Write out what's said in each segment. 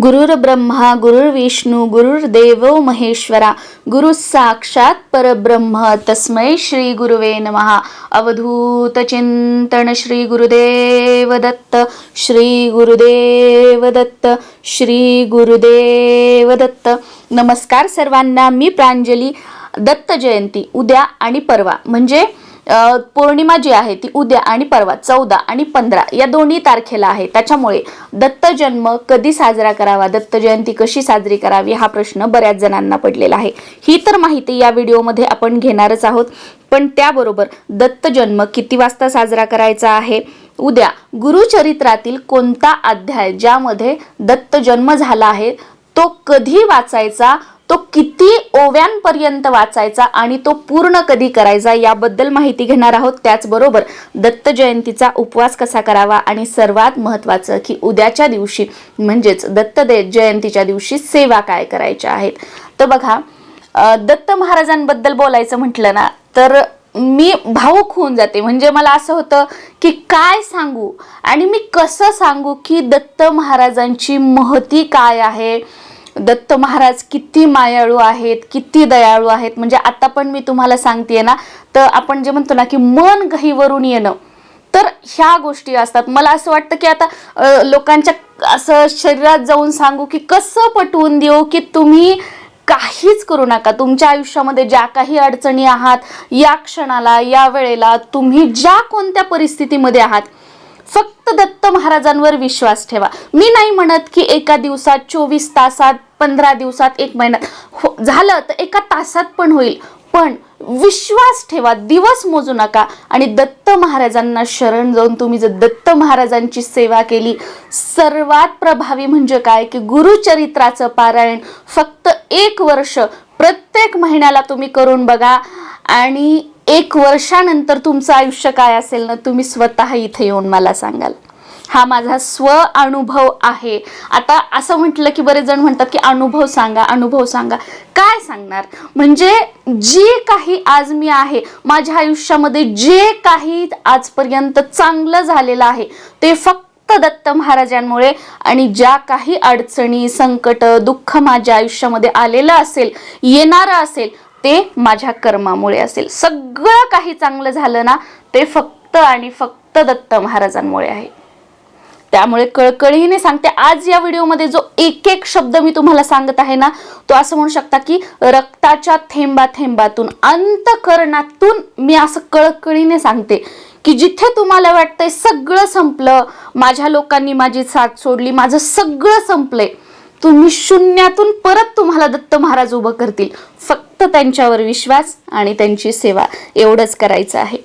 गुरुर् ब्रह्मा गुरुर्विष्णू गुरुर्देव महेश्वरा गुरु साक्षात परब्रह्म. तस्मै श्री गुरुवे नमः. अवधूत चिंतन श्री गुरुदेव दत्त श्री गुरुदेव दत्त श्री गुरुदेव दत्त. नमस्कार सर्वांना मी प्रांजली दत्त जयंती उद्या आणि परवा. म्हणजे पौर्णिमा जी आहे ती उद्या आणि परवा चौदा आणि पंधरा या दोन्ही तारखेला आहे. त्याच्यामुळे दत्त जन्म कधी साजरा करावा दत्त जयंती कशी साजरी करावी हा प्रश्न बऱ्याच जणांना पडलेला आहे. ही तर माहिती या व्हिडिओमध्ये आपण घेणारच आहोत. पण त्याबरोबर दत्त जन्म किती वाजता साजरा करायचा आहे? उद्या गुरुचरित्रातील कोणता अध्याय ज्यामध्ये दत्त जन्म झाला आहे तो कधी वाचायचा? तो किती ओव्यांपर्यंत वाचायचा आणि तो पूर्ण कधी करायचा याबद्दल माहिती घेणार आहोत. त्याचबरोबर दत्त जयंतीचा उपवास कसा करावा आणि सर्वात महत्त्वाचं की उद्याच्या दिवशी म्हणजेच दत्त दे जयंतीच्या दिवशी सेवा काय करायच्या आहेत. तर बघा दत्त महाराजांबद्दल बोलायचं म्हटलं ना तर मी भावूक होऊन जाते. म्हणजे मला असं होतं की काय सांगू आणि मी कसं सांगू की दत्त महाराजांची महती काय आहे? दत्त महाराज किती मायाळू आहेत किती दयाळू आहेत. म्हणजे आता पण मी तुम्हाला सांगते ना तर आपण जे म्हणतो ना की मन गहीवरून येणं. तर ह्या गोष्टी असतात. मला असं वाटतं की आता लोकांच्या असं शरीरात जाऊन सांगू की कसं पटवून देऊ की तुम्ही काहीच करू नका. तुमच्या आयुष्यामध्ये ज्या काही अडचणी आहात या क्षणाला या वेळेला तुम्ही ज्या कोणत्या परिस्थितीमध्ये आहात फक्त दत्त महाराजांवर विश्वास ठेवा. मी नाही म्हणत की एका दिवसात चोवीस तासात पंधरा दिवसात एक महिन्यात हो झालं तर एका तासात पण होईल. पण विश्वास ठेवा दिवस मोजू नका. आणि दत्त महाराजांना शरण जाऊन तुम्ही जर दत्त महाराजांची सेवा केली सर्वात प्रभावी म्हणजे काय? की गुरुचरित्राचं पारायण फक्त एक वर्ष प्रत्येक महिन्याला तुम्ही करून बघा. आणि एक वर्षानंतर तुमचं आयुष्य काय असेल ना तुम्ही स्वतः इथे येऊन मला सांगाल. हा माझा स्व अनुभव आहे. आता असं म्हटलं की बरेच जण म्हणतात की अनुभव सांगा अनुभव सांगा. काय सांगणार? म्हणजे जे काही आज मी आहे माझ्या आयुष्यामध्ये जे काही आजपर्यंत चांगलं झालेलं आहे ते फक्त दत्त महाराजांमुळे आणि ज्या काही अडचणी संकट दुःख माझ्या आयुष्यामध्ये आलेलं असेल येणारं असेल ते माझ्या कर्मामुळे असेल. सगळं काही चांगलं झालं ना ते फक्त आणि फक्त दत्त महाराजांमुळे आहे. त्यामुळे कळकळीने सांगते आज या व्हिडिओमध्ये जो एक एक शब्द मी तुम्हाला सांगत आहे ना तो असं म्हणू शकता की रक्ताच्या थेंबा थेंबातून अंतकरणातून मी असं कळकळीने सांगते की जिथे तुम्हाला वाटतंय सगळं संपलं माझ्या लोकांनी माझी साथ सोडली माझं सगळं संपलंय तुम्ही शून्यातून परत तुम्हाला दत्त महाराज उभं करतील. फक्त त्यांच्यावर विश्वास आणि त्यांची सेवा एवढंच करायचं आहे.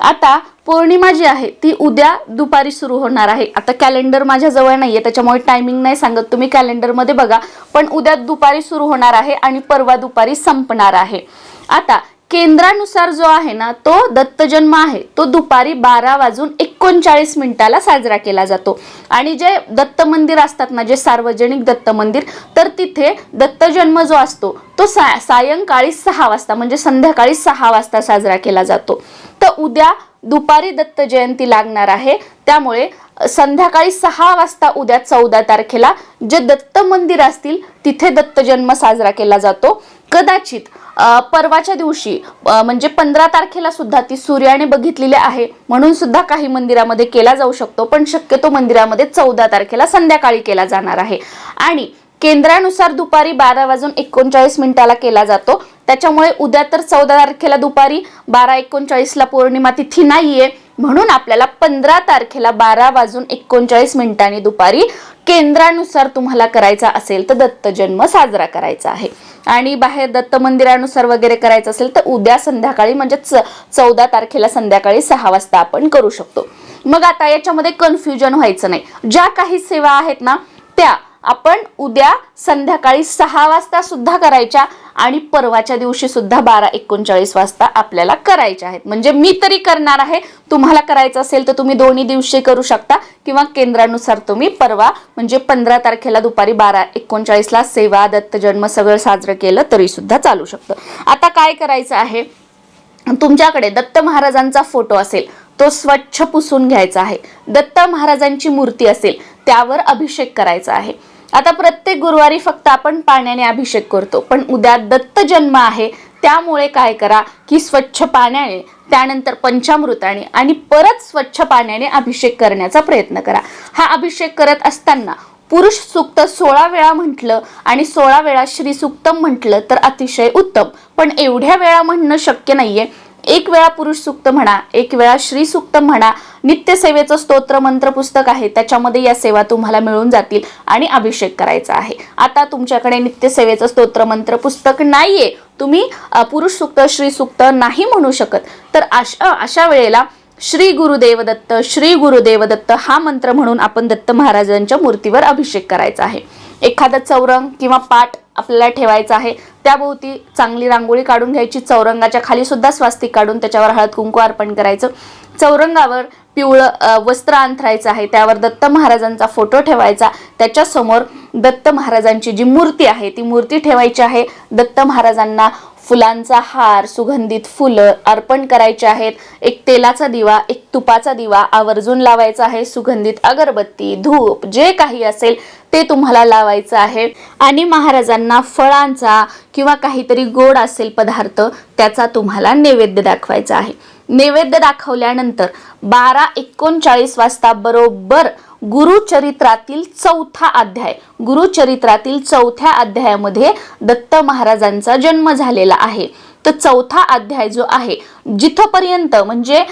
आता पौर्णिमा जी आहे ती उद्या दुपारी सुरू होणार आहे. आता कॅलेंडर माझ्या जवळ नाहीये त्याच्यामुळे टायमिंग नाही सांगत. तुम्ही कॅलेंडरमध्ये बघा. पण उद्या दुपारी सुरू होणार आहे आणि परवा दुपारी संपणार आहे. आता केंद्रानुसार जो आहे ना तो दत्तजन्म आहे. तो दुपारी बारा वाजून एकोणचाळीस मिनिटाला साजरा केला जातो. आणि जे दत्त मंदिर असतात ना जे सार्वजनिक दत्त मंदिर तर तिथे दत्तजन्म जो असतो तो सा सायंकाळी सहा वाजता म्हणजे संध्याकाळी सहा वाजता साजरा केला जातो. तर उद्या दुपारी दत्त जयंती लागणार आहे. त्यामुळे संध्याकाळी सहा वाजता उद्या चौदा तारखेला जे दत्त मंदिर असतील तिथे दत्त जन्म साजरा केला जातो. कदाचित परवाच्या दिवशी म्हणजे पंधरा तारखेला सुद्धा ती सूर्याने बघितलेली आहे म्हणून सुद्धा काही मंदिरामध्ये केला जाऊ शकतो पण शक्यतो मंदिरामध्ये चौदा तारखेला संध्याकाळी केला जाणार आहे. आणि केंद्रानुसार दुपारी बारा वाजून एकोणचाळीस मिनिटाला केला जातो. त्याच्यामुळे उद्या तर चौदा तारखेला दुपारी बारा एकोणचाळीसला पौर्णिमा तिथी नाहीये. म्हणून आपल्याला पंधरा तारखेला बारा वाजून एकोणचाळीस मिनिटांनी दुपारी केंद्रानुसार तुम्हाला करायचा असेल तर दत्त जन्म साजरा करायचा आहे. आणि बाहेर दत्त मंदिरानुसार वगैरे करायचं असेल तर उद्या संध्याकाळी म्हणजे चौदा तारखेला संध्याकाळी सहा वाजता आपण करू शकतो. मग आता याच्यामध्ये कन्फ्युजन व्हायचं नाही. ज्या काही सेवा आहेत ना त्या आपण उद्या संध्याकाळी सहा वाजता सुद्धा करायच्या आणि परवाच्या दिवशी सुद्धा बारा एकोणचाळीस वाजता आपल्याला करायच्या आहेत. म्हणजे मी तरी करणार आहे. तुम्हाला करायचं असेल तर तुम्ही दोन्ही दिवशी करू शकता किंवा केंद्रानुसार तुम्ही परवा म्हणजे पंधरा तारखेला दुपारी बारा एकोणचाळीसला सेवा दत्त जन्म सगळं साजरं केलं तरी सुद्धा चालू शकतं. आता काय करायचं आहे? तुमच्याकडे दत्त महाराजांचा फोटो असेल तो स्वच्छ पुसून घ्यायचा आहे. दत्त महाराजांची मूर्ती असेल त्यावर अभिषेक करायचा आहे. आता प्रत्येक गुरुवारी फक्त आपण पाण्याने अभिषेक करतो पण उद्या दत्त जन्म आहे त्यामुळे काय करा की स्वच्छ पाण्याने त्यानंतर पंचामृताने आणि परत स्वच्छ पाण्याने अभिषेक करण्याचा प्रयत्न करा. हा अभिषेक करत असताना पुरुष सूक्त सोळा वेळा म्हटलं आणि सोळा वेळा श्री सुक्तम म्हटलं तर अतिशय उत्तम. पण एवढ्या वेळा म्हणणं शक्य नाहीये. एक वेळा पुरुष सूक्त म्हणा एक वेळा श्री सुक्त म्हणा नित्यसेवेचं स्तोत्र मंत्र पुस्तक आहे त्याच्यामध्ये या सेवा तुम्हाला मिळून जातील आणि अभिषेक करायचा आहे. आता तुमच्याकडे नित्यसेवेचं स्तोत्र मंत्र पुस्तक नाहीये. तुम्ही पुरुष सूक्त श्री सुक्त नाही म्हणू शकत. तर अशा अशा वेळेला श्री गुरुदेव दत्त श्री गुरुदेव दत्त हा मंत्र म्हणून आपण दत्त महाराजांच्या मूर्तीवर अभिषेक करायचा आहे. एखादा चौरंग किंवा पाट आपल्याला ठेवायचा आहे त्याभोवती चांगली रांगोळी काढून घ्यायची. चौरंगाच्या खाली सुद्धा स्वास्तिक काढून त्याच्यावर हळद कुंकू अर्पण करायचं. चौरंगावर पिवळं वस्त्र अंथरायचं आहे त्यावर दत्त महाराजांचा फोटो ठेवायचा. त्याच्यासमोर दत्त महाराजांची जी मूर्ती आहे ती मूर्ती ठेवायची आहे. दत्त महाराजांना फुलांचा हार सुगंधित फुलं अर्पण करायचे आहेत. एक तेलाचा दिवा एक तुपाचा दिवा आवर्जून लावायचा आहे. सुगंधित अगरबत्ती धूप जे काही असेल ते तुम्हाला लावायचं आहे. आणि महाराजांना फळांचा किंवा काहीतरी गोड असेल पदार्थ त्याचा तुम्हाला नैवेद्य दाखवायचा आहे. नैवेद्य दाखवल्यानंतर बारा एकोणचाळीस वाजता बरोबर गुरुचरित्रातील चौथा अध्याय. गुरुचरित्रातील चौथ्या अध्यायामध्ये दत्त महाराजांचा जन्म झालेला आहे. तर चौथा अध्याय जो आहे जिथपर्यंत म्हणजे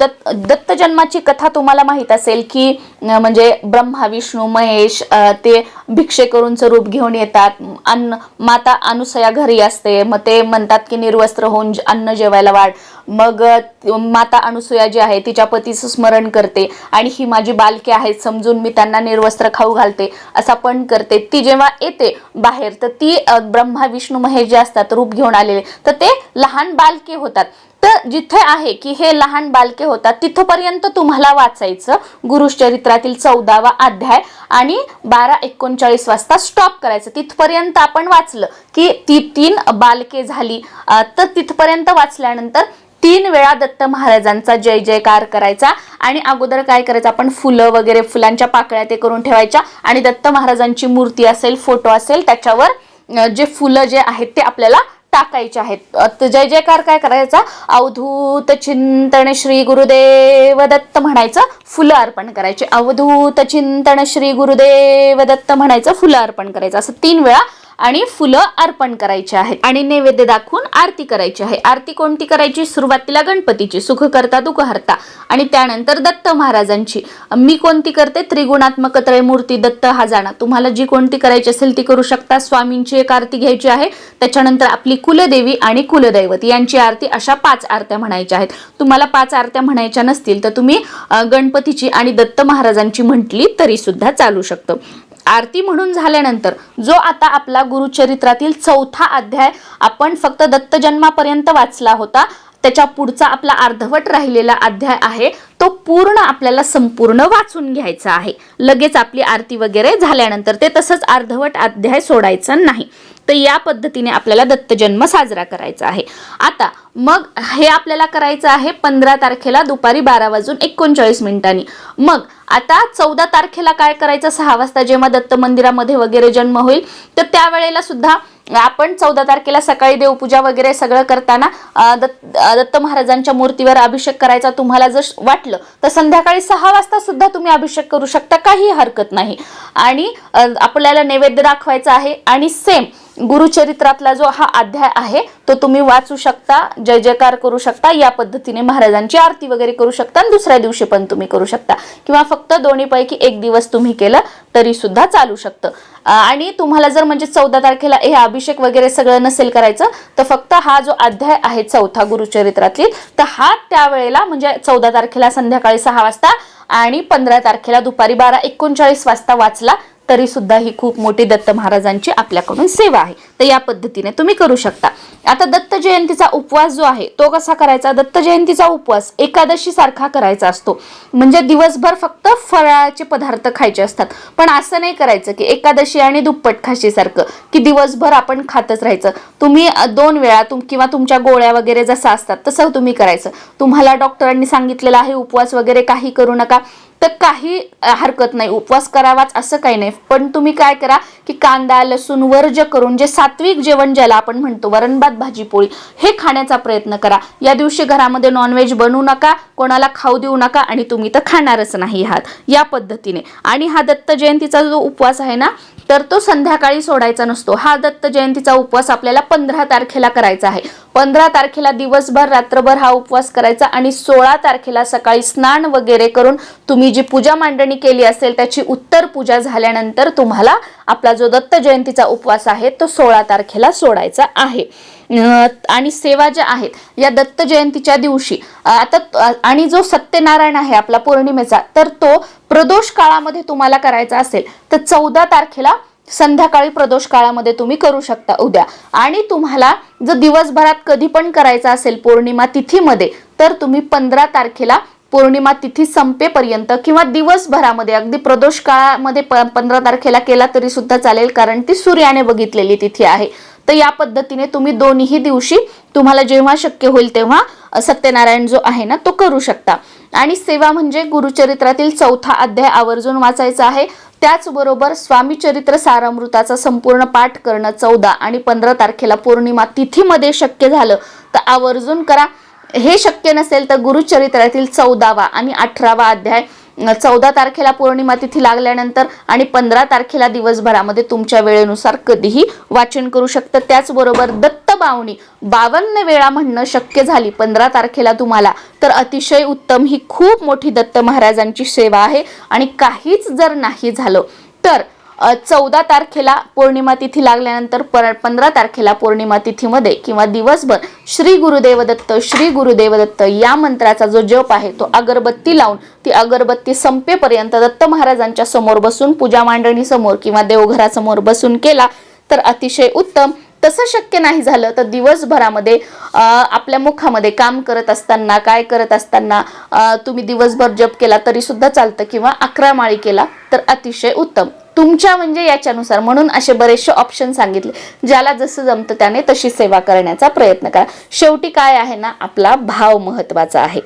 दत्त दत्त जन्माची कथा तुम्हाला माहीत असेल की म्हणजे ब्रह्मा विष्णू महेश ते भिक्षे करूनचं रूप घेऊन येतात. अन्न माता अनुसया घरी असते. मग ते म्हणतात की निर्वस्त्र होऊन अन्न जेवायला वाढ. मग माता अनुसया जी आहे तिच्या पतीचं स्मरण करते. आणि ही माझी बालके आहेत समजून मी त्यांना निर्वस्त्र खाऊ घालते. असा पण करते. ती जेव्हा येते बाहेर तर ती ब्रह्मा विष्णू महेश जे असतात रूप घेऊन आलेले तर ते लहान बालके होतात. तर जिथे आहे की हे लहान बालके होतात तिथपर्यंत तुम्हाला वाचायचं. गुरुचरित्रातील चौदावा अध्याय आणि बारा एकोणचाळीस वाजता स्टॉप करायचं. तिथपर्यंत आपण वाचलं की ती तीन बालके झाली. तर तिथपर्यंत वाचल्यानंतर तीन वेळा दत्त महाराजांचा जय जयकार करायचा आणि अगोदर काय करायचं आपण फुलं वगैरे फुलांच्या पाकळ्या ते करून ठेवायच्या आणि दत्त महाराजांची मूर्ती असेल फोटो असेल त्याच्यावर जे फुलं जे आहेत ते आपल्याला टाकायचे आहेत. जय जयकार काय करायचा? अवधूत चिंतन श्री गुरुदेव दत्त म्हणायचं फुलं अर्पण करायचे. अवधूत चिंतन श्री गुरुदेव दत्त म्हणायचं फुलं अर्पण करायचं. असं तीन वेळा आणि फुलं अर्पण करायची आहेत आणि नैवेद्य दाखवून आरती करायची आहे. आरती कोणती करायची? सुरुवातीला गणपतीची. सुख करता दुःख हरता आणि त्यानंतर दत्त महाराजांची. मी कोणती करते? त्रिगुणात्मक त्रय मूर्ती दत्त हा जाणा तुम्हाला जी कोणती करायची असेल ती करू शकता. स्वामींची एक आरती घ्यायची आहे. त्याच्यानंतर आपली कुलदेवी आणि कुलदैवत यांची आरती अशा पाच आरत्या म्हणायच्या आहेत. तुम्हाला पाच आरत्या म्हणायच्या नसतील तर तुम्ही गणपतीची आणि दत्त महाराजांची म्हटली तरी सुद्धा चालू शकतं. आरती म्हणून झाल्यानंतर जो आता आपला गुरुचरित्रातील चौथा अध्याय आपण फक्त दत्त जन्मापर्यंत वाचला होता त्याच्या पुढचा आपला अर्धवट राहिलेला अध्याय आहे तो पूर्ण आपल्याला संपूर्ण वाचून घ्यायचा आहे. लगेच आपली आरती वगैरे झाल्यानंतर ते तसंच अर्धवट अध्याय सोडायचं नाही. तर या पद्धतीने आपल्याला दत्त जन्म साजरा करायचा आहे. आता मग हे आपल्याला करायचं आहे पंधरा तारखेला दुपारी बारा वाजून एकोणचाळीस मिनिटांनी. मग आता चौदा तारखेला काय करायचं? सहा वाजता जेव्हा दत्त मंदिरामध्ये वगैरे जन्म होईल तर त्यावेळेला सुद्धा आपण चौदा तारखेला सकाळी देवपूजा वगैरे सगळं करताना दत्त दत्त महाराजांच्या मूर्तीवर अभिषेक करायचा तुम्हाला जर वाटलं तर संध्याकाळी सहा वाजता सुद्धा तुम्ही अभिषेक करू शकता काही हरकत नाही. आणि आपल्याला नैवेद्य दाखवायचा आहे आणि सेम गुरुचरित्रातला जो हा अध्याय आहे तो तुम्ही वाचू शकता जय जयकार करू शकता या पद्धतीने महाराजांची आरती वगैरे करू शकता आणि दुसऱ्या दिवशी पण तुम्ही करू शकता. किंवा फक्त दोन्हीपैकी एक दिवस तुम्ही केलं तरी सुद्धा चालू शकतं. आणि तुम्हाला जर म्हणजे चौदा तारखेला हे अभिषेक वगैरे सगळं नसेल करायचं तर फक्त हा जो अध्याय आहे चौथा गुरुचरित्रातील तर हा त्यावेळेला म्हणजे चौदा तारखेला संध्याकाळी सहा वाजता आणि पंधरा तारखेला दुपारी बारा एकोणचाळीस वाजता वाचला. तरी सुद्धा ही खूप मोठी दत्त महाराजांची आपल्याकडून सेवा आहे. तर या पद्धतीने तुम्ही करू शकता. आता दत्त जयंतीचा उपवास जो आहे तो कसा करायचा? दत्त जयंतीचा उपवास एकादशी सारखा करायचा असतो. म्हणजे दिवसभर फक्त फराळाचे पदार्थ खायचे असतात. पण असं नाही करायचं की एकादशी आणि दुप्पट खाशीसारखं की दिवसभर आपण खातच राहायचं. तुम्ही दोन वेळा तुम किंवा तुमच्या गोळ्या वगैरे जसं असतात तसं तुम्ही करायचं. तुम्हाला डॉक्टरांनी सांगितलेलं आहे उपवास वगैरे काही करू नका. तर काही हरकत नाही. उपवास करावाच असं काही नाही. पण तुम्ही काय करा की कांदा लसूण वर्ज करून जे सात्विक जेवण ज्याला आपण म्हणतो वरणभात भाजी पोळी हे खाण्याचा प्रयत्न करा. या दिवशी घरामध्ये नॉनव्हेज बनवू नका कोणाला खाऊ देऊ नका आणि तुम्ही तर खाणारच नाही आहात. या पद्धतीने. आणि हा दत्त जयंतीचा जो उपवास आहे ना तर तो संध्याकाळी सोडायचा नसतो. हा दत्त जयंतीचा उपवास आपल्याला पंधरा तारखेला करायचा आहे. पंधरा तारखेला दिवसभर रात्रभर हा उपवास करायचा आणि सोळा तारखेला सकाळी स्नान वगैरे करून तुम्ही जी पूजा मांडणी केली असेल त्याची उत्तर पूजा झाल्यानंतर तुम्हाला आपला जो दत्त जयंतीचा उपवास आहे तो सोळा तारखेला सोडायचा आहे. आणि सेवा ज्या आहेत या दत्त जयंतीच्या दिवशी आता आणि जो सत्यनारायण आहे आपला पौर्णिमेचा तर तो प्रदोष काळामध्ये तुम्हाला करायचा असेल तर चौदा तारखेला संध्याकाळी प्रदोष काळामध्ये तुम्ही करू शकता उद्या. आणि तुम्हाला जर दिवसभरात कधी पण करायचा असेल पौर्णिमा तिथीमध्ये तर तुम्ही पंधरा तारखेला पौर्णिमा तिथी संपेपर्यंत किंवा दिवसभरामध्ये अगदी प्रदोष काळामध्ये प पंधरा तारखेला केला तरी सुद्धा चालेल कारण ती सूर्याने बघितलेली तिथी आहे. तर या पद्धतीने तुम्ही दोन्ही दिवशी तुम्हाला जेव्हा शक्य होईल तेव्हा सत्यनारायण जो आहे ना तो करू शकता. आणि सेवा म्हणजे गुरुचरित्रातील चौथा अध्याय आवर्जून वाचायचा आहे. त्याचबरोबर स्वामी चरित्र सारामृताचा संपूर्ण पाठ करणं चौदा आणि पंधरा तारखेला पौर्णिमा तिथीमध्ये शक्य झालं तर आवर्जून करा. हे शक्य नसेल तर गुरुचरित्रातील चौदावा आणि अठरावा अध्याय चौदा तारखेला पौर्णिमा तिथी लागल्यानंतर आणि पंधरा तारखेला दिवसभरामध्ये तुमच्या वेळेनुसार कधीही वाचन करू शकतं. त्याचबरोबर दत्त बावणी बावन्न वेळा म्हणणं शक्य झाली पंधरा तारखेला तुम्हाला तर अतिशय उत्तम ही खूप मोठी दत्त महाराजांची सेवा आहे आणि काहीच जर नाही झालं तर चौदा तारखेला पौर्णिमा तिथी लागल्यानंतर पर पंधरा तारखेला पौर्णिमा तिथीमध्ये किंवा दिवसभर श्री गुरुदेवदत्त श्री गुरुदेवदत्त या मंत्राचा जो जप आहे तो अगरबत्ती लावून ती अगरबत्ती संपेपर्यंत दत्त महाराजांच्या समोर बसून पूजा मांडणीसमोर किंवा देवघरासमोर बसून केला तर अतिशय उत्तम. तसं शक्य नाही झालं तर दिवसभरामध्ये आपल्या मुखामध्ये काम करत असताना काय करत असताना तुम्ही दिवसभर जप केला तरी सुद्धा चालतं किंवा अकरा माळी केला तर अतिशय उत्तम. तुमच्या म्हणजे याच्यानुसार म्हणून असे बरेचसे ऑप्शन सांगितले. ज्याला जसं जमतं त्याने तशी सेवा करण्याचा प्रयत्न करा. शेवटी काय आहे ना आपला भाव महत्त्वाचा आहे.